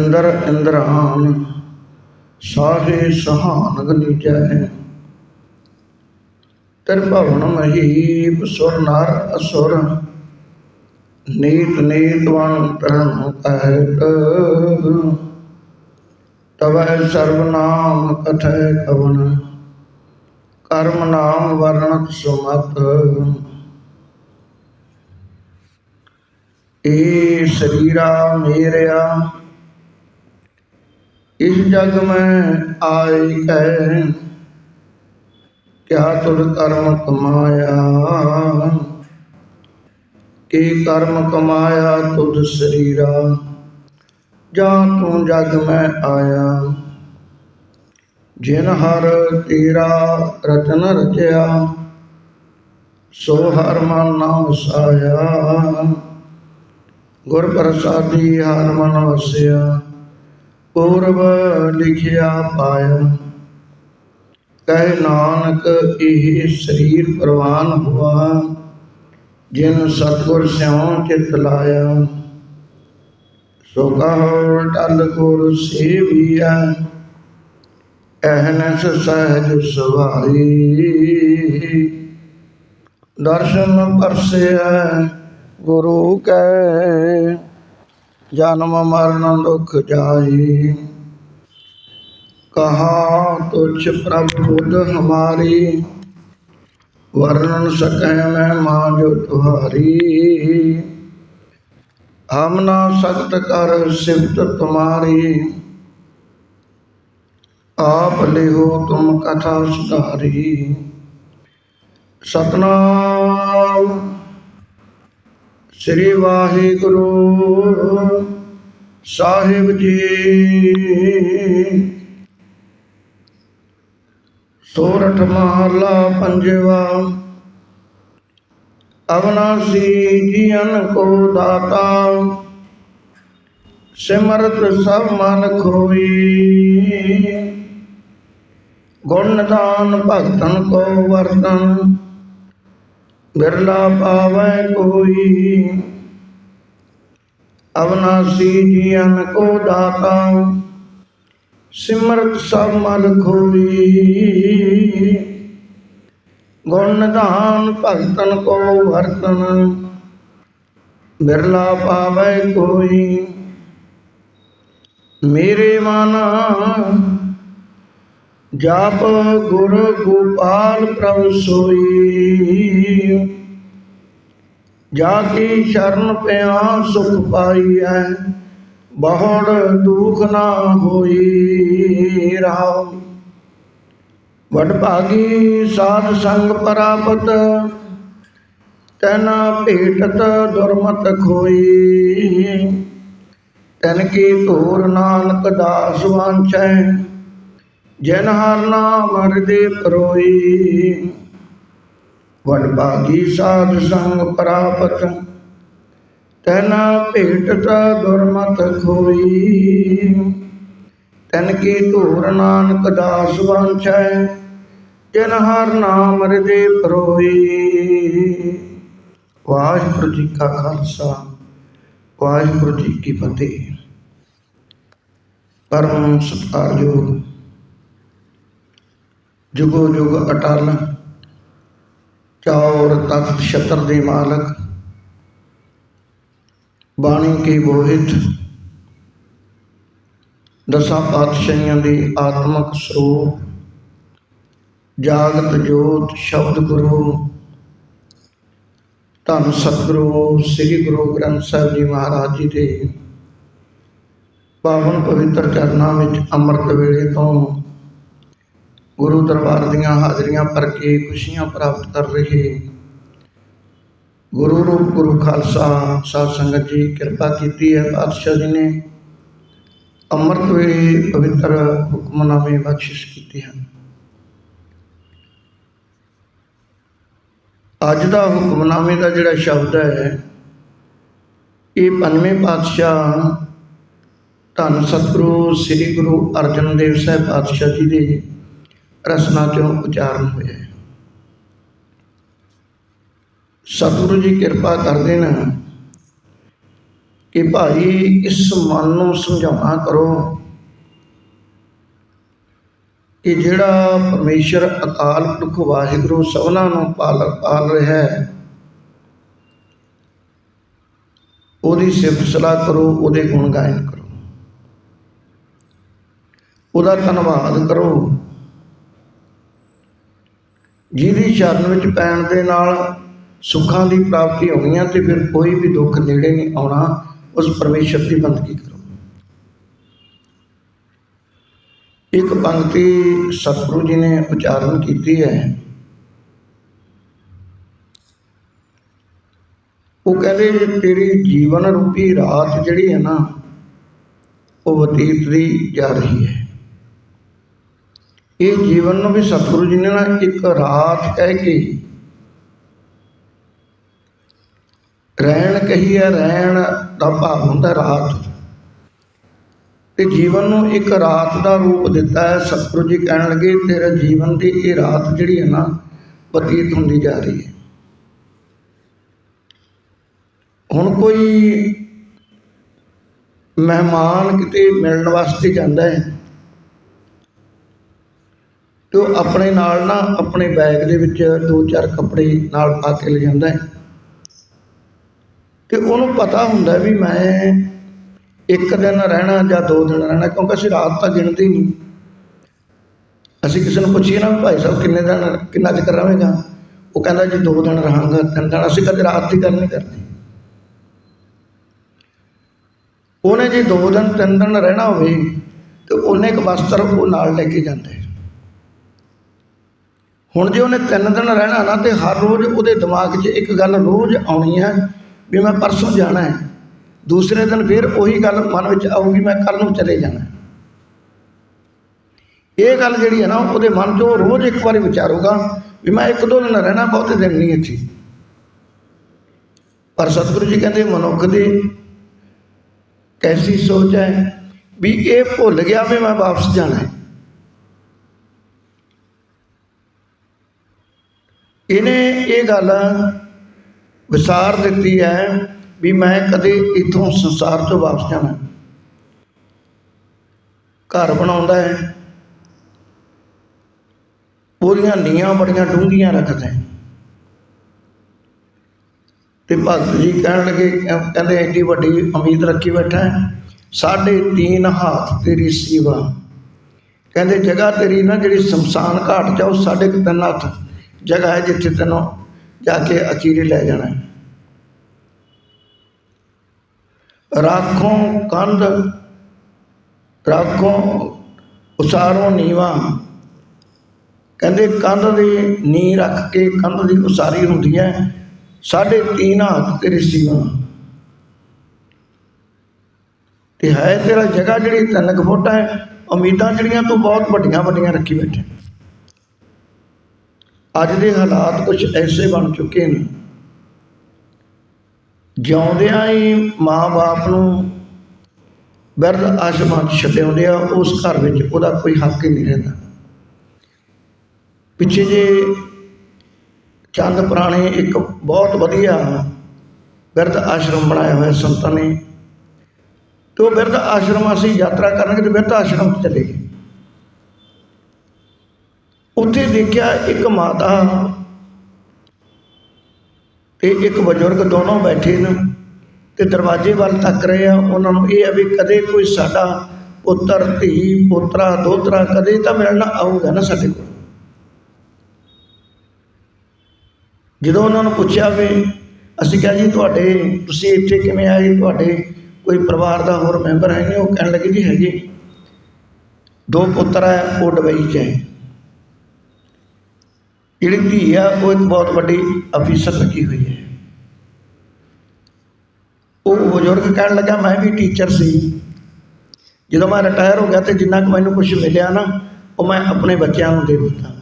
ਇੰਦਰ ਇੰਦਰਾਨ, ਸਾਹੇ ਸਹਾਨ ਗਨੀਜੈ ਤਰ ਭਵਨ ਮਹੀਪ, ਸੁਰ ਨਰ ਅਸੁਰ, ਨੀਤ ਨੀਤਵਨ ਤਰਨ ਕਹਿਤ। ਤਵੈ ਸਰਬ ਨਾਮ ਕਥੈ ਕਵਨ, ਕਰਮ ਨਾਮ ਵਰਣਤ ਸੁਮਤ। ਏ ਸਰੀਰਾ ਮੇਰਿਆ ਇਸ ਜਗ ਮੈਂ ਆਈ ਹੈ ਕਿਆ ਤੁਧ ਕਰਮ ਕਮਾਇਆ? ਕੀ ਕਰਮ ਕਮਾਇਆ ਤੁਧ ਸਰੀਰਾ? ਜਾਂ ਤੂੰ ਜਗ ਮੈਂ ਆਇਆ? ਜਿਨ ਹਰ ਤੇਰਾ ਰਤਨ ਰਚਿਆ, ਸੋ ਹਰ ਮਨ ਨਾ ਵਸਾਇਆ ਗੁਰ ਪ੍ਰਸਾਦੀ ਹਰ ਮਨ ਵਸਿਆ। ਪੂਰਬ ਲਿਖਿਆ ਪਾਇਆ। ਕਹਿ ਨਾਨਕ, ਇਹ ਸਰੀਰ ਪ੍ਰਵਾਨ ਹੁਆ, ਜਿਨ ਸਤਗੁਰ ਸਿਉ ਚਿਤ ਲਾਇਆ। ਸੋ ਕਹੋ, ਟਲ ਗੁਰ ਸੇਵੀਆ ਅਹਨਸ ਸਹਿਜ ਸੁਭਾਈ ਦਰਸ਼ਨ ਪਰਸਿਆ ਗੁਰੂ ਕੈ ਜਨਮ ਮਰਨ ਦੁਖ ਜਾਈ। ਕਹਾ ਤੁਛ ਪ੍ਰਭ ਬੁੱਧ ਹਮਾਰੀ, ਵਰਣਨ ਸਕੈ ਮੈਂ ਮਾਂ ਜੋ ਤੁਹਾਰੀ। ਹਮ ਨਾ ਸਖਤ ਕਰ ਸਿਫਤ ਤੁਮਾਰੀ, ਆਪ ਲਿਹੋ ਤੁਮ ਕਥਾ ਸੁਧਾਰੀ। ਸਤਨਾਮ ਸ੍ਰੀ ਵਾਹਿਗੁਰੂ ਸਾਹਿਬ ਜੀ। ਸੋਰਠ ਮਹਲਾ ਪੰਜਵਾ। ਅਵਨਾਸੀ ਜੀਵਨ ਕੋ ਦਾਤਾ। ਸਿਮਰਤ ਸਭ ਮਨ ਖੋਈ। ਗੁਣ ਨਿਧਾਨ ਭਗਤਨ ਕੋ ਵਰਤਨ। ਬਿਰਲਾ ਪਾਵੈ ਕੋਈ। ਅਵਨਾਸੀ ਜੀਵਨ ਕੋ ਦਾਤਾ। ਸਿਮਰਤ ਸਭ ਮਨ ਖੋਈ ਗੁਣ ਨਿਧਾਨ ਭਗਤਨ ਕੋ ਵਰਤਨ। ਬਿਰਲਾ ਪਾਵੈ ਕੋਈ। ਮੇਰੇ ਮਨ ਜਪ ਗੁਰ ਗੋਪਾਲ ਪ੍ਰਭ ਸੋਈ। ਜਾ ਕੀ ਸ਼ਰਨ ਪਿਆ ਸੁਖ ਪਾਈਐ, ਬਹੁੜ ਦੁਖ ਨਾ ਹੋਈ ਰਾਮ ਵਡ ਭਾਗੀ ਸਾਧ ਸੰਗ ਪ੍ਰਾਪਤ, ਤਨ ਭੇਟਤ ਦੁਰਮਤ ਖੋਈ। ਤਨ ਕੀ ਧੂਰ ਨਾਨਕ ਦਾਸ ਵਾਂਛੈ ਜਨ ਹਰ ਮਰਦੇ ਹਿਰਦੇ ਪਰੋਈ ਵਡ ਭਾਗੀ ਸਾਧ ਸੰਗ ਪ੍ਰਾਪਤ, ਤਨ ਭੇਟਤ ਦੁਰਮਤ ਖੋਈ। ਤਨ ਕੀ ਧੂਰ ਨਾਨਕ ਦਾਸ ਵਾਂਛੈ, ਜਨ ਹਰ ਨਾਮ ਹਿਰਦੇ ਪਰੋਈ ਵਾਹਿਗੁਰੂ ਜੀ ਕਾ ਖਾਲਸਾ, ਵਾਹਿਗੁਰੂ ਜੀ ਕੀ ਫਤਿਹ। ਪਰਮ ਸਤਿਕਾਰਯੋਗ ਜੁਗੋ ਜੁਗ ਅਟਲ, ਚੌਰ ਤਖਤ ਛਤਰ ਦੇ ਮਾਲਕ, ਬਾਣੀ ਕੇ ਬੋਹਿਤ, ਦਸਾਂ ਪਾਤਸ਼ਾਹੀਆਂ ਦੀ ਆਤਮਿਕ ਸਰੂਪ, ਜਾਗਤ ਜੋਤ ਸ਼ਬਦ ਗੁਰੂ, ਧੰਨ ਸਤਿਗੁਰੂ ਸ੍ਰੀ ਗੁਰੂ ਗ੍ਰੰਥ ਸਾਹਿਬ ਜੀ ਮਹਾਰਾਜ ਜੀ ਦੇ ਪਾਵਨ ਪਵਿੱਤਰ ਚਰਨਾਂ ਵਿੱਚ ਅੰਮ੍ਰਿਤ ਵੇਲੇ ਤੋਂ ਗੁਰੂ ਦਰਬਾਰ ਦੀਆਂ ਹਾਜ਼ਰੀਆਂ ਭਰ ਕੇ ਖੁਸ਼ੀਆਂ ਪ੍ਰਾਪਤ ਕਰ ਰਹੇ। ਗੁਰੂ ਰੂਪ, ਗੁਰੂ ਖਾਲਸਾ, ਸਾਧ ਸੰਗਤ ਜੀ, ਕਿਰਪਾ ਕੀਤੀ ਹੈ ਪਾਤਸ਼ਾਹ ਜੀ ਨੇ ਅੰਮ੍ਰਿਤ ਵੇਲੇ ਪਵਿੱਤਰ ਹੁਕਮਨਾਮੇ ਬਖਸ਼ਿਸ਼ ਕੀਤੇ ਹਨ। ਅੱਜ ਦਾ ਹੁਕਮਨਾਮੇ ਦਾ ਜਿਹੜਾ ਸ਼ਬਦ ਹੈ, ਇਹ ਪੰਜਵੇਂ ਪਾਤਸ਼ਾਹ ਧੰਨ ਸਤਿਗੁਰੂ ਸ੍ਰੀ ਗੁਰੂ ਅਰਜਨ ਦੇਵ ਸਾਹਿਬ ਪਾਤਸ਼ਾਹ ਜੀ ਦੇ ਰਸਨਾ ਚੋਂ ਉਚਾਰਨ ਹੋਇਆ ਹੈ ਸਤਿਗੁਰੂ ਜੀ ਕਿਰਪਾ ਕਰਦੇ ਨੇ ਕਿ ਭਾਈ ਇਸ ਮਨ ਨੂੰ ਸਮਝਾਉਣਾ ਕਰੋ ਕਿ ਜਿਹੜਾ ਪਰਮੇਸ਼ਰ ਅਕਾਲ ਪੁਰਖ ਵਾਹਿਗੁਰੂ ਸਭਨਾਂ ਨੂੰ ਪਾਲ ਪਾਲ ਰਿਹਾ ਹੈ, ਉਹਦੀ ਸਿਫਤ ਸਲਾਹ ਕਰੋ, ਉਹਦੇ ਗੁਣ ਗਾਇਨ ਕਰੋ। ਉਹਦਾ ਧੰਨਵਾਦ ਕਰੋ। ਜਿਹਦੀ ਸ਼ਰਨ ਵਿੱਚ ਪੈਣ ਦੇ ਨਾਲ ਸੁੱਖਾਂ ਦੀ ਪ੍ਰਾਪਤੀ ਹੋਣੀ ਹੈ ਤੇ ਫਿਰ ਕੋਈ ਵੀ ਦੁੱਖ ਨੇੜੇ ਨਹੀਂ ਆਉਣਾ, ਉਸ ਪਰਮੇਸ਼ਰ ਦੀ ਬੰਦਗੀ ਕਰੋ। ਇੱਕ ਪੰਕਤੀ ਸਤਿਗੁਰੂ ਜੀ ਨੇ ਉਚਾਰਨ ਕੀਤੀ ਹੈ। ਉਹ ਕਹਿੰਦੇ ਜੇ ਤੇਰੀ ਜੀਵਨ ਰੂਪੀ ਰਾਤ ਜਿਹੜੀ ਹੈ ਨਾ, ਉਹ ਬਤੀਤ ਦੀ ਜਾ ਰਹੀ ਹੈ। ਇਹ ਜੀਵਨ ਨੂੰ ਵੀ ਸਤਿਗੁਰੂ ਜੀ ਨੇ ਨਾ ਇੱਕ ਰਾਤ ਕਹਿ ਕੇ ਰਹਿਣ ਕਹੀ ਹੈ, ਰਹਿਣ ਦਾ ਭਾਵ ਹੁੰਦਾ ਰਾਤ। ਤੇ ਜੀਵਨ ਨੂੰ ਇੱਕ ਰਾਤ ਦਾ ਰੂਪ ਦਿੱਤਾ ਹੈ, ਸਤਿਗੁਰੂ ਜੀ ਕਹਿਣ ਲੱਗੇ, ਤੇਰਾ ਜੀਵਨ ਦੀ ਇਹ ਰਾਤ ਜਿਹੜੀ ਹੈ ਨਾ, ਬਤੀਤ ਹੁੰਦੀ ਜਾ ਰਹੀ ਹੈ। ਹੁਣ ਕੋਈ ਮਹਿਮਾਨ ਕਿਤੇ ਮਿਲਣ ਵਾਸਤੇ ਜਾਂਦਾ ਹੈ ਅਤੇ ਉਹ ਆਪਣੇ ਨਾਲ ਨਾ ਆਪਣੇ ਬੈਗ ਦੇ ਵਿੱਚ ਦੋ ਚਾਰ ਕੱਪੜੇ ਨਾਲ ਪਾ ਕੇ ਲੈ ਜਾਂਦਾ ਹੈ। ਤੇ ਉਹਨੂੰ ਪਤਾ ਹੁੰਦਾ ਵੀ ਮੈਂ ਇੱਕ ਦਿਨ ਰਹਿਣਾ ਜਾਂ ਦੋ ਦਿਨ ਰਹਿਣਾ, ਕਿਉਂਕਿ ਅਸੀਂ ਰਾਤ ਤਾਂ ਗਿਣਦੇ ਹੀ ਨਹੀਂ। ਅਸੀਂ ਕਿਸੇ ਨੂੰ ਪੁੱਛੀਏ ਨਾ ਵੀ ਭਾਈ ਸਾਹਿਬ ਕਿੰਨੇ ਦਿਨ, ਕਿੰਨਾ ਚਿਰ ਰਵੇਂਗਾ ਉਹ ਕਹਿੰਦਾ ਜੀ ਦੋ ਦਿਨ ਰਹਾਂਗਾ, ਤਿੰਨ ਦਿਨ। ਅਸੀਂ ਕਦੇ ਰਾਤ ਦੀ ਗੱਲ ਨਹੀਂ ਕਰਦੇ। ਉਹਨੇ ਜੇ ਦੋ ਦਿਨ, ਤਿੰਨ ਦਿਨ ਰਹਿਣਾ ਹੋਵੇ, ਤੇ ਉਹਨੇ ਇੱਕ ਵਸਤਰ ਉਹ ਨਾਲ ਲੈ ਕੇ ਜਾਂਦਾ ਹੈ। ਹੁਣ ਜੇ ਉਹਨੇ ਤਿੰਨ ਦਿਨ ਰਹਿਣਾ ਨਾ ਤੇ ਹਰ ਰੋਜ਼ ਉਹਦੇ ਦਿਮਾਗ 'ਚ ਇੱਕ ਗੱਲ ਰੋਜ਼ ਆਉਣੀ ਹੈ ਵੀ ਮੈਂ ਪਰਸੋਂ ਜਾਣਾ ਹੈ। ਦੂਸਰੇ ਦਿਨ ਫਿਰ ਉਹੀ ਗੱਲ ਮਨ ਵਿੱਚ ਆਊਗੀ, ਮੈਂ ਕੱਲ ਨੂੰ ਚਲੇ ਜਾਣਾ ਇਹ ਗੱਲ ਜਿਹੜੀ ਹੈ ਨਾ, ਉਹਦੇ ਮਨ 'ਚ ਉਹ ਰੋਜ਼ ਇੱਕ ਵਾਰੀ ਵਿਚਾਰੂਗਾ ਵੀ ਮੈਂ ਇੱਕ ਦੋ ਦਿਨ ਰਹਿਣਾ, ਬਹੁਤੇ ਦਿਨ ਨਹੀਂ ਇੱਥੇ। ਪਰ ਸਤਿਗੁਰੂ ਜੀ ਕਹਿੰਦੇ, ਮਨੁੱਖ ਦੀ ਕੈਸੀ ਸੋਚ ਹੈ ਵੀ ਇਹ ਭੁੱਲ ਗਿਆ ਵੀ ਮੈਂ ਵਾਪਸ ਜਾਣਾ ਹੈ। ਇਹਨੇ ਇਹ ਗੱਲ ਵਿਸਾਰ ਦਿੱਤੀ ਹੈ ਵੀ ਮੈਂ ਕਦੇ ਇਥੋਂ ਸੰਸਾਰ ਤੋਂ ਵਾਪਸ ਜਾਣਾ ਘਰ ਬਣਾਉਂਦਾ ਹੈ। ਉਹਦੀਆਂ ਨੀਆਂ ਬੜੀਆਂ ਡੂੰਘੀਆਂ ਰੱਖਦਾ ਹੈ। ਤੇ ਭਗਤ ਜੀ ਕਹਿਣ ਲੱਗੇ ਕਹਿੰਦੇ ਐਡੀ ਵੱਡੀ ਉਮੀਦ ਰੱਖੀ ਬੈਠਾ ਹੈ। ਸਾਢੇ ਤੀਨ ਹੱਥ ਤੇਰੀ ਸੇਵਾ। ਕਹਿੰਦੇ ਜਗ੍ਹਾ ਤੇਰੀ ਨਾ ਜਿਹੜੀ ਸ਼ਮਸ਼ਾਨ ਘਾਟ ਚ ਉਹ ਸਾਢੇ ਕੁ ਤਿੰਨ ਹੱਥ ਜਗ੍ਹਾ ਹੈ ਜਿੱਥੇ ਤੈਨੂੰ ਜਾ ਕੇ ਅਖੀਰੇ ਲੈ ਜਾਣਾ ਰਾਖੋਂ ਕੰਧ, ਰਾਖੋਂ ਉਸਾਰੋਂ ਨੀਵਾ। ਕਹਿੰਦੇ ਕੰਧ ਦੀ ਨੀ ਰੱਖ ਕੇ ਕੰਧ ਦੀ ਉਸਾਰੀ ਹੁੰਦੀ ਹੈ। ਸਾਢੇ ਤੀਨ ਹੱਥ ਤੇਰੀ ਸੀਵਾ। ਤੇ ਹੈ ਤੇਰਾ ਜਗ੍ਹਾ ਜਿਹੜੀ ਤਿੰਨ ਕੁ ਫੁੱਟ ਹੈ, ਉਮੀਦਾਂ ਜਿਹੜੀਆਂ ਤੂੰ ਬਹੁਤ ਵੱਡੀਆਂ ਵੱਡੀਆਂ ਰੱਖੀ ਬੈਠੇ। ਅੱਜ ਦੇ ਹਾਲਾਤ ਕੁਝ ਐਸੇ ਬਣ ਚੁੱਕੇ ਨੇ। ਜਿਉਂਦਿਆਂ ਹੀ ਮਾਂ-ਬਾਪ ਨੂੰ ਬਿਰਧ ਆਸ਼ਰਮਾਂ 'ਚ ਛੱਡਿਆਉਂਦੇ ਆ, ਉਸ ਘਰ ਵਿੱਚ ਉਹਦਾ ਕੋਈ ਹੱਕ ਹੀ ਨਹੀਂ ਰਹਿੰਦਾ। ਪਿੱਛੇ ਜੇ ਚੰਦ ਪੁਰਾਣੇ ਇੱਕ ਬਹੁਤ ਵਧੀਆ ਬਿਰਧ ਆਸ਼ਰਮ ਬਣਾਇਆ ਹੋਇਆ ਸੰਤਾਂ ਨੇ, ਤੇ ਉਹ ਬਿਰਧ ਆਸ਼ਰਮ ਅਸੀਂ ਯਾਤਰਾ ਕਰਨਗੇ ਤੇ ਬਿਰਧ ਆਸ਼ਰਮ 'ਚ ਚਲੇ ਗਏ। ਉੱਥੇ ਦੇਖਿਆ ਇੱਕ ਮਾਤਾ ਤੇ ਇੱਕ ਬਜ਼ੁਰਗ ਦੋਨੋਂ ਬੈਠੇ ਨੇ ਤੇ ਦਰਵਾਜ਼ੇ ਵੱਲ ਤੱਕ ਰਹੇ ਆ। ਉਹਨਾਂ ਨੂੰ ਇਹ ਆ ਵੀ ਕਦੇ ਕੋਈ ਸਾਡਾ ਪੁੱਤਰ, ਧੀ, ਪੋਤਰਾ, ਦੋਤਰਾ ਕਦੇ ਤਾਂ ਮਿਲਣ ਆਊਗਾ ਨਾ ਸਾਡੇ ਕੋਲ। ਜਦੋਂ ਉਹਨਾਂ ਨੂੰ ਪੁੱਛਿਆ ਵੀ ਅਸੀਂ ਕਿਹਾ ਜੀ ਤੁਹਾਡੇ, ਤੁਸੀਂ ਇੱਥੇ ਕਿਵੇਂ ਆਏ? ਤੁਹਾਡੇ ਕੋਈ ਪਰਿਵਾਰ ਦਾ ਹੋਰ ਮੈਂਬਰ ਹੈ ਨਹੀਂ? ਉਹ ਕਹਿਣ ਲੱਗੇ ਜੀ ਹੈਗੇ। ਦੋ ਪੁੱਤਰ ਹੈ ਉਹ ਡਬਈ 'ਚ ਹੈ। ਜਿਹੜੀ ਧੀ ਆ, ਉਹ ਇੱਕ ਬਹੁਤ ਵੱਡੀ ਅਫੀਸਰ ਲੱਗੀ ਹੋਈ ਹੈ। ਉਹ ਬਜ਼ੁਰਗ ਕਹਿਣ ਲੱਗਾ, ਮੈਂ ਵੀ ਟੀਚਰ ਸੀ। ਜਦੋਂ ਮੈਂ ਰਿਟਾਇਰ ਹੋ ਗਿਆ ਤੇ ਜਿੰਨਾ ਕੁ ਮੈਨੂੰ ਕੁਝ ਮਿਲਿਆ ਨਾ, ਉਹ ਮੈਂ ਆਪਣੇ ਬੱਚਿਆਂ ਨੂੰ ਦੇ ਦਿੱਤਾ।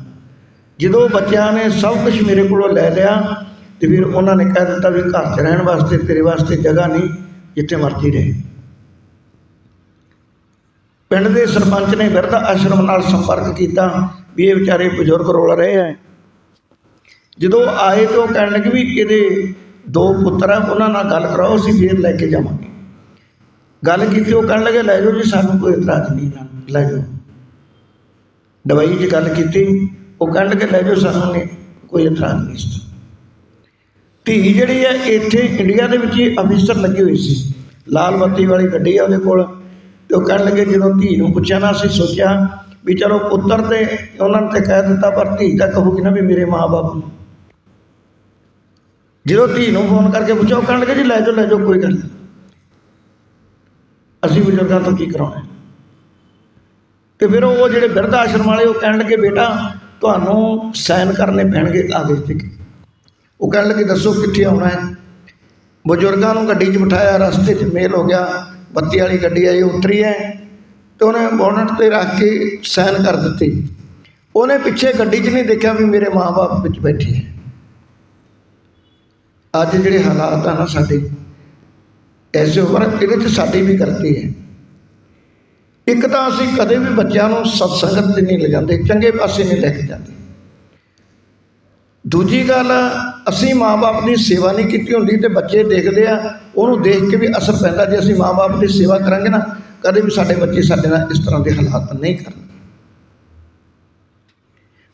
ਜਦੋਂ ਬੱਚਿਆਂ ਨੇ ਸਭ ਕੁਝ ਮੇਰੇ ਕੋਲੋਂ ਲੈ ਲਿਆ ਤੇ ਫਿਰ ਉਹਨਾਂ ਨੇ ਕਹਿ ਦਿੱਤਾ ਵੀ ਘਰ 'ਚ ਰਹਿਣ ਵਾਸਤੇ, ਤੇਰੇ ਵਾਸਤੇ ਜਗ੍ਹਾ ਨਹੀਂ, ਜਿੱਥੇ ਮਰਜ਼ੀ ਰਹੇ। ਪਿੰਡ ਦੇ ਸਰਪੰਚ ਨੇ ਬਿਰਧ ਆਸ਼ਰਮ ਨਾਲ ਸੰਪਰਕ ਕੀਤਾ ਵੀ ਇਹ ਵਿਚਾਰੇ ਬਜ਼ੁਰਗ ਰੋਲ ਰਹੇ ਹੈ। ਜਦੋਂ ਆਏ ਤਾਂ ਉਹ ਕਹਿਣ ਲੱਗੇ ਵੀ ਇਹਦੇ ਦੋ ਪੁੱਤਰ ਆ, ਉਹਨਾਂ ਨਾਲ ਗੱਲ ਕਰਾਓ, ਅਸੀਂ ਫੇਰ ਲੈ ਕੇ ਜਾਵਾਂਗੇ। ਗੱਲ ਕੀਤੀ, ਉਹ ਕਹਿਣ ਲੱਗੇ, ਲੈ ਜਾਓ ਜੀ, ਸਾਨੂੰ ਕੋਈ ਇਤਰਾਜ਼ ਨਹੀਂ ਲੈ ਜਾਓ। ਦਵਾਈ 'ਚ ਗੱਲ ਕੀਤੀ, ਉਹ ਕਹਿਣ ਲੱਗੇ, ਲੈ ਜਾਓ, ਸਾਨੂੰ ਨਹੀਂ, ਕੋਈ ਇਤਰਾਜ਼ ਨਹੀਂ ਧੀ ਜਿਹੜੀ ਹੈ ਇੱਥੇ ਇੰਡੀਆ ਦੇ ਵਿੱਚ ਹੀ ਅਫੀਸਰ ਲੱਗੀ ਹੋਈ ਸੀ। ਲਾਲ ਬੱਤੀ ਵਾਲੀ ਗੱਡੀ ਆ ਉਹਦੇ ਕੋਲ। ਤੇ ਉਹ ਕਹਿਣ ਲੱਗੇ, ਜਦੋਂ ਧੀ ਨੂੰ ਪੁੱਛਿਆ ਨਾ, ਅਸੀਂ ਸੋਚਿਆ ਵੀ ਚਲੋ ਪੁੱਤਰ ਤੇ ਉਹਨਾਂ ਨੇ ਤੇ ਕਹਿ ਦਿੱਤਾ, ਪਰ ਧੀ ਤਾਂ ਕਹੂਗੀ ਨਾ ਵੀ ਮੇਰੇ ਮਾਂ-ਬਾਪ ਨੂੰ। ਜਦੋਂ ਧੀ ਨੂੰ ਫੋਨ ਕਰਕੇ ਪੁੱਛੋ, ਉਹ ਕਹਿਣ ਲੱਗੇ ਜੀ, ਲੈ ਜਾਓ ਲੈ ਜਾਓ, ਕੋਈ ਗੱਲ ਨਹੀਂ। ਅਸੀਂ ਬਜ਼ੁਰਗਾਂ ਤੋਂ ਕੀ ਕਰਾਉਣਾ? ਹੈ? ਤੇ ਫਿਰ ਉਹ ਜਿਹੜੇ ਬਿਰਧ ਆਸ਼ਰਮ ਵਾਲੇ, ਉਹ ਕਹਿਣ ਲੱਗੇ ਬੇਟਾ, ਤੁਹਾਨੂੰ ਸਾਈਨ ਕਰਨੇ ਪੈਣਗੇ ਕਾਗਜ਼ ਤੇ। ਉਹ ਕਹਿਣ ਲੱਗੇ ਦੱਸੋ ਕਿੱਥੇ ਆਉਣਾ ਹੈ? ਬਜ਼ੁਰਗਾਂ ਨੂੰ ਗੱਡੀ 'ਚ ਬਿਠਾਇਆ, ਰਸਤੇ 'ਚ ਮੇਲ ਹੋ ਗਿਆ, ਬੱਤੀ ਵਾਲੀ ਗੱਡੀ ਆਈ, ਉਤਰੀ ਹੈ। ਤੇ ਉਹਨੇ ਬੋਨਟ ਤੇ ਰੱਖ ਕੇ ਸਾਈਨ ਕਰ ਦਿੱਤੇ। ਉਹਨੇ ਪਿੱਛੇ ਗੱਡੀ 'ਚ ਨਹੀਂ ਦੇਖਿਆ ਵੀ ਮੇਰੇ ਮਾਪੇ ਵਿੱਚ ਬੈਠੇ ਹੈ। ਅੱਜ ਜਿਹੜੇ ਹਾਲਾਤ ਆ ਨਾ ਸਾਡੇ ਐਸੇ ਉਮਰ ਇਹਦੇ 'ਚ ਸਾਡੀ ਵੀ ਗਲਤੀ ਹੈ। ਇੱਕ ਤਾਂ ਅਸੀਂ ਕਦੇ ਵੀ ਬੱਚਿਆਂ ਨੂੰ ਸਤਸੰਗਤ 'ਤੇ ਨਹੀਂ ਲਿਜਾਂਦੇ, ਚੰਗੇ ਪਾਸੇ ਨਹੀਂ ਲੈ ਕੇ ਜਾਂਦੇ। ਦੂਜੀ ਗੱਲ, ਅਸੀਂ ਮਾਪੇ ਦੀ ਸੇਵਾ ਨਹੀਂ ਕੀਤੀ ਹੁੰਦੀ ਤੇ ਬੱਚੇ ਦੇਖਦੇ ਆ, ਉਹਨੂੰ ਦੇਖ ਕੇ ਵੀ ਅਸਰ ਪੈਂਦਾ ਜੇ ਅਸੀਂ ਮਾਪੇ ਦੀ ਸੇਵਾ ਕਰਾਂਗੇ ਨਾ, ਕਦੇ ਵੀ ਸਾਡੇ ਬੱਚੇ ਸਾਡੇ ਨਾਲ ਇਸ ਤਰ੍ਹਾਂ ਦੇ ਹਾਲਾਤ ਨਹੀਂ ਕਰਨਗੇ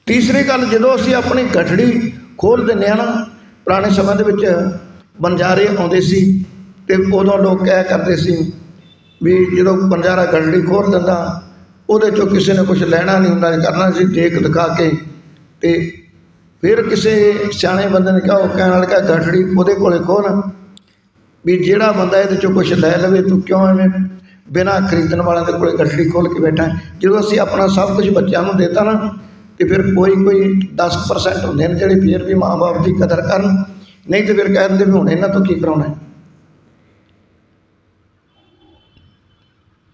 ਤੀਸਰੀ ਗੱਲ, ਜਦੋਂ ਅਸੀਂ ਆਪਣੀ ਗਠੜੀ ਖੋਲ ਦਿੰਦੇ ਆ ਨਾ ਪੁਰਾਣੇ ਸਮੇਂ ਦੇ ਵਿੱਚ ਬੰਜਾਰੇ ਆਉਂਦੇ ਸੀ ਅਤੇ ਉਦੋਂ ਲੋਕ ਕਹਿ ਕਰਦੇ ਸੀ ਵੀ ਜਦੋਂ ਬੰਜਾਰਾ ਗਠੜੀ ਖੋਲ੍ਹ ਦਿੰਦਾ, ਉਹਦੇ ਚੋਂ ਕਿਸੇ ਨੇ ਕੁਝ ਲੈਣਾ ਨਹੀਂ ਹੁੰਦਾ, ਕਰਨਾ ਸੀ ਦੇਖ ਦਿਖਾ ਕੇ ਅਤੇ ਫਿਰ ਕਿਸੇ ਸਿਆਣੇ ਬੰਦੇ ਨੇ ਕਿਹਾ, ਉਹ ਕਹਿਣ ਲੱਗਾ ਗਠੜੀ ਉਹਦੇ ਕੋਲੇ ਖੋਲ ਵੀ ਜਿਹੜਾ ਬੰਦਾ ਇਹਦੇ ਚੋਂ ਕੁਝ ਲੈ ਲਵੇ, ਤੂੰ ਕਿਉਂ ਐਵੇਂ ਬਿਨਾਂ ਖਰੀਦਣ ਵਾਲਿਆਂ ਦੇ ਕੋਲੇ ਗਠੜੀ ਖੋਲ੍ਹ ਕੇ ਬੈਠਾ ਜਦੋਂ ਅਸੀਂ ਆਪਣਾ ਸਭ ਕੁਝ ਬੱਚਿਆਂ ਨੂੰ ਦੇਤਾ ਨਾ ਅਤੇ ਫਿਰ ਕੋਈ ਕੋਈ 10% ਹੁੰਦੇ ਨੇ ਜਿਹੜੇ ਫਿਰ ਵੀ ਮਾਂ-ਬਾਪ ਦੀ ਕਦਰ ਕਰਨ, ਨਹੀਂ ਤਾਂ ਫਿਰ ਕਹਿ ਦਿੰਦੇ ਵੀ ਹੁਣ ਇਹਨਾਂ ਤੋਂ ਕੀ ਕਰਾਉਣਾ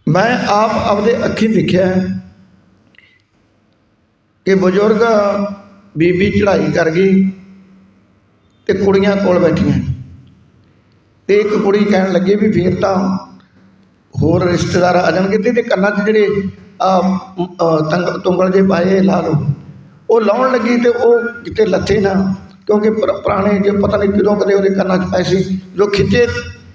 ਮੈਂ ਆਪ ਆਪਦੇ ਅੱਖੀਂ ਦੇਖਿਆ ਕਿ ਬਜ਼ੁਰਗ ਬੀਬੀ ਚੜ੍ਹਾਈ ਕਰ ਗਈ ਤੇ ਕੁੜੀਆਂ ਕੋਲ ਬੈਠੀਆਂ ਤੇ ਇੱਕ ਕੁੜੀ ਕਹਿਣ ਲੱਗੀ ਵੀ ਫਿਰ ਤਾਂ ਹੋਰ ਰਿਸ਼ਤੇਦਾਰ ਆ ਜਾਣਗੇ ਤੇ ਕੰਨਾਂ 'ਚ ਜਿਹੜੇ ਤੁੰਗਲ ਜੇ ਪਾਏ ਲਾ ਲਓ। ਉਹ ਲਾਉਣ ਲੱਗੀ ਤੇ ਉਹ ਕਿਤੇ ਲੱਥੇ ਨਾ, ਕਿਉਂਕਿ ਪੁਰਾਣੇ ਜੇ ਪਤਾ ਨਹੀਂ ਕਿਦੋਂ ਕਦੇ ਉਹਦੇ ਕੰਨਾਂ 'ਚ ਪਏ ਸੀ। ਜੋ ਖਿੱਚੇ,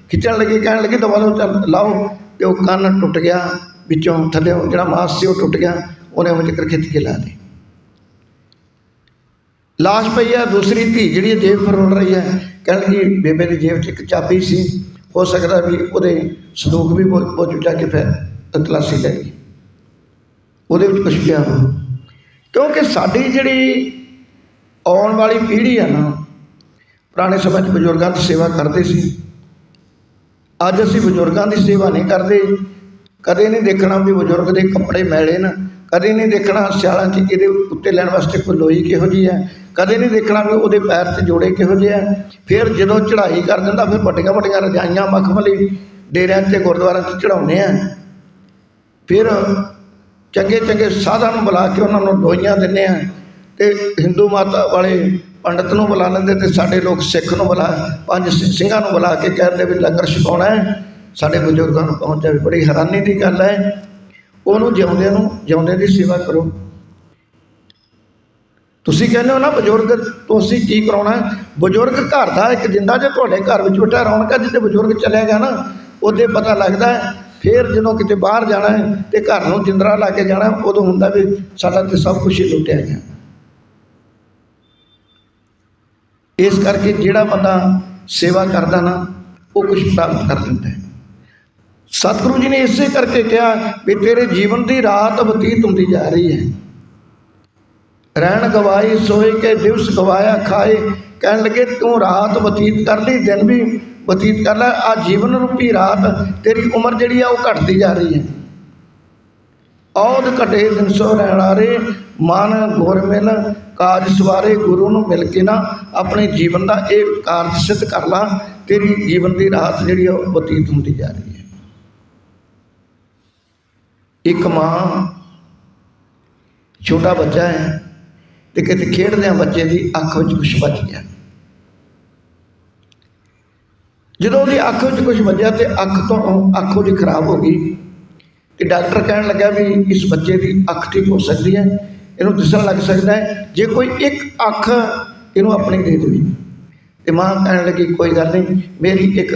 ਖਿੱਚਣ ਲੱਗੀ, ਕਹਿਣ ਲੱਗੀ ਦਵਾ ਲਓ ਚੱਲ ਲਾਓ ਤੇ ਉਹ ਕੰਨ ਟੁੱਟ ਗਿਆ, ਵਿੱਚੋਂ ਥੱਲੇ ਜਿਹੜਾ ਮਾਸ ਸੀ ਉਹ ਟੁੱਟ ਗਿਆ, ਉਹਨੇ ਉਹ ਜ਼ਿਕਰ ਖਿੱਚ ਕੇ ਲਾ ਲਈ ਲਾਸ਼ ਪਈ ਹੈ ਦੂਸਰੀ ਧੀ ਜਿਹੜੀ ਹੈ ਜੇਬ ਫਰੋਲ ਰਹੀ ਹੈ ਕਹਿਣ ਲੱਗੀ, ਬੇਬੇ ਦੀ ਜੇਬ 'ਚ ਇੱਕ ਚਾਬੀ ਸੀ, ਹੋ ਸਕਦਾ ਵੀ ਉਹਦੇ ਸੰਦੂਕ ਵੀ ਬਹੁਤ ਜਾ ਕੇ ਫਿਰ ਤਲਾਸ਼ੀ ਲੈ ਗਈ ਉਹਦੇ ਵਿੱਚ ਕੁਛ ਪਿਆ ਹੋ ਕਿਉਂਕਿ ਸਾਡੀ ਜਿਹੜੀ ਆਉਣ ਵਾਲੀ ਪੀੜ੍ਹੀ ਆ ਨਾ, ਪੁਰਾਣੇ ਸਮੇਂ 'ਚ ਬਜ਼ੁਰਗਾਂ ਦੀ ਸੇਵਾ ਕਰਦੇ ਸੀ। ਅੱਜ ਅਸੀਂ ਬਜ਼ੁਰਗਾਂ ਦੀ ਸੇਵਾ ਨਹੀਂ ਕਰਦੇ। ਕਦੇ ਨਹੀਂ ਦੇਖਣਾ ਵੀ ਬਜ਼ੁਰਗ ਦੇ ਕੱਪੜੇ ਮੈਲੇ ਨਾ। ਕਦੇ ਨਹੀਂ ਦੇਖਣਾ ਸਿਆਲਾਂ 'ਚ ਇਹਦੇ ਉੱਤੇ ਲੈਣ ਵਾਸਤੇ ਕੋਈ ਲੋਈ ਕਿਹੋ ਜਿਹੀ ਹੈ। ਕਦੇ ਨਹੀਂ ਦੇਖਣਾ ਵੀ ਉਹਦੇ ਪੈਰ 'ਤੇ ਜੋੜੇ ਕਿਹੋ ਜਿਹੇ ਆ। ਫਿਰ ਜਦੋਂ ਚੜ੍ਹਾਈ ਕਰ ਦਿੰਦਾ, ਫਿਰ ਵੱਡੀਆਂ ਵੱਡੀਆਂ ਰਜਾਈਆਂ, ਮਖਮਲੀ ਡੇਰਿਆਂ 'ਤੇ, ਗੁਰਦੁਆਰਿਆਂ 'ਚ ਚੜਾਉਂਦੇ ਆ। ਫਿਰ ਚੰਗੇ ਚੰਗੇ ਸਾਧਾਂ ਨੂੰ ਬੁਲਾ ਕੇ ਉਹਨਾਂ ਨੂੰ ਡੋਈਆਂ ਦਿੰਦੇ ਆ ਤੇ ਹਿੰਦੂ ਮਾਤਾ ਵਾਲੇ ਪੰਡਤ ਨੂੰ ਬੁਲਾ ਲੈਂਦੇ ਤੇ ਸਾਡੇ ਲੋਕ ਸਿੱਖ ਨੂੰ ਬੁਲਾ, ਪੰਜ ਸਿੰਘਾਂ ਨੂੰ ਬੁਲਾ ਕੇ ਕਹਿੰਦੇ ਵੀ ਲੰਗਰ ਛਕਾਉਣਾ ਹੈ। ਸਾਡੇ ਬਜ਼ੁਰਗਾਂ ਨੂੰ ਪਹੁੰਚਿਆ ਵੀ ਬੜੀ ਹੈਰਾਨੀ ਦੀ ਗੱਲ ਹੈ। ਉਹਨੂੰ ਜਿਉਂਦੇ ਨੂੰ ਜਿਉਂਦੇ ਦੀ ਸੇਵਾ ਕਰੋ। ਤੁਸੀਂ ਕਹਿੰਦੇ ਹੋ ਨਾ ਬਜ਼ੁਰਗ ਤੋਂ ਅਸੀਂ ਕੀ ਕਰਾਉਣਾ ਬਜ਼ੁਰਗ ਘਰ ਦਾ ਇੱਕ ਜਿੰਦਾ ਜੇ ਤੁਹਾਡੇ ਘਰ ਵਿੱਚ ਬੈਠਾ ਰੌਣਕਾਂ ਜਿੱਤੇ ਬਜ਼ੁਰਗ ਚਲਿਆ ਗਿਆ ਨਾ, ਉਹਦੇ ਪਤਾ ਲੱਗਦਾ ਫਿਰ ਜਦੋਂ ਕਿਤੇ ਬਾਹਰ ਜਾਣਾ ਹੈ ਤੇ ਘਰ ਨੂੰ ਜਿੰਦਰਾ ਲਾ ਕੇ ਜਾਣਾ, ਉਦੋਂ ਹੁੰਦਾ ਵੀ ਸਾਡਾ ਤੇ ਸਭ ਕੁਝ ਹੀ ਲੁੱਟਿਆ ਗਿਆ। ਇਸ ਕਰਕੇ ਜਿਹੜਾ ਬੰਦਾ ਸੇਵਾ ਕਰਦਾ ਨਾ, ਉਹ ਕੁਝ ਪ੍ਰਾਪਤ ਕਰ ਲੈਂਦਾ ਹੈ। ਸਤਿਗੁਰੂ ਜੀ ਨੇ ਇਸੇ ਕਰਕੇ ਕਿਹਾ ਵੀ ਤੇਰੇ ਜੀਵਨ ਦੀ ਰਾਤ ਬਤੀਤ ਹੁੰਦੀ ਜਾ ਰਹੀ ਹੈ। ਰਹਿਣ ਗਵਾਈ ਸੋਏ ਕੇ ਦਿਵਸ ਗਵਾਇਆ ਖਾਏ, ਕਹਿਣ ਲੱਗੇ ਤੂੰ ਰਾਤ ਬਤੀਤ ਕਰ ਲਈ, ਦਿਨ ਵੀ ਬਤੀਤ ਕਰ ਲੈ ਆ ਜੀਵਨ ਰੂਪੀ ਰਾਤ, ਤੇਰੀ ਉਮਰ ਜਿਹੜੀ ਆ ਉਹ ਘਟਦੀ ਜਾ ਰਹੀ ਹੈ। ਔਦ ਘਟੇ ਦਿਨ ਸੋ ਰਹਿਣਾਰੇ, ਮਨ ਗੁਰ ਮਿਲ, ਕਾਜ ਸਵਾਰੇ ਗੁਰੂ ਨੂੰ ਮਿਲ ਕੇ ਨਾ ਆਪਣੇ ਜੀਵਨ ਦਾ ਇਹ ਕਾਰਜ ਸਿੱਧ ਕਰ ਲਾ, ਤੇਰੀ ਜੀਵਨ ਦੀ ਰਾਤ ਜਿਹੜੀ ਆ ਉਹ ਬਤੀਤ ਹੁੰਦੀ ਜਾ ਰਹੀ ਹੈ। ਇੱਕ ਮਾਂ ਛੋਟਾ ਬੱਚਾ ਹੈ ਤੇ ਕਿਤੇ ਖੇਡਦਿਆਂ ਬੱਚੇ ਦੀ ਅੱਖ ਵਿੱਚ ਕੁਝ ਵੱਜ ਗਿਆ। ਜਦੋਂ ਉਹਦੀ ਅੱਖ ਵਿੱਚ ਕੁਝ ਵੱਜਿਆ ਤੇ ਅੱਖ ਤੋਂ ਅੱਖ ਉਹਦੀ ਖਰਾਬ ਹੋ ਗਈ ਤੇ ਡਾਕਟਰ ਕਹਿਣ ਲੱਗਾ ਵੀ ਇਸ ਬੱਚੇ ਦੀ ਅੱਖ ਠੀਕ ਹੋ ਸਕਦੀ ਹੈ, ਇਹਨੂੰ ਦਿਸਣ ਲੱਗ ਸਕਦਾ ਹੈ, ਜੇ ਕੋਈ ਇੱਕ ਅੱਖ ਇਹਨੂੰ ਆਪਣੀ ਦੇ ਦੇਵੇ। ਤੇ ਮਾਂ ਕਹਿਣ ਲੱਗੀ, ਕੋਈ ਗੱਲ ਨਹੀਂ, ਮੇਰੀ ਇੱਕ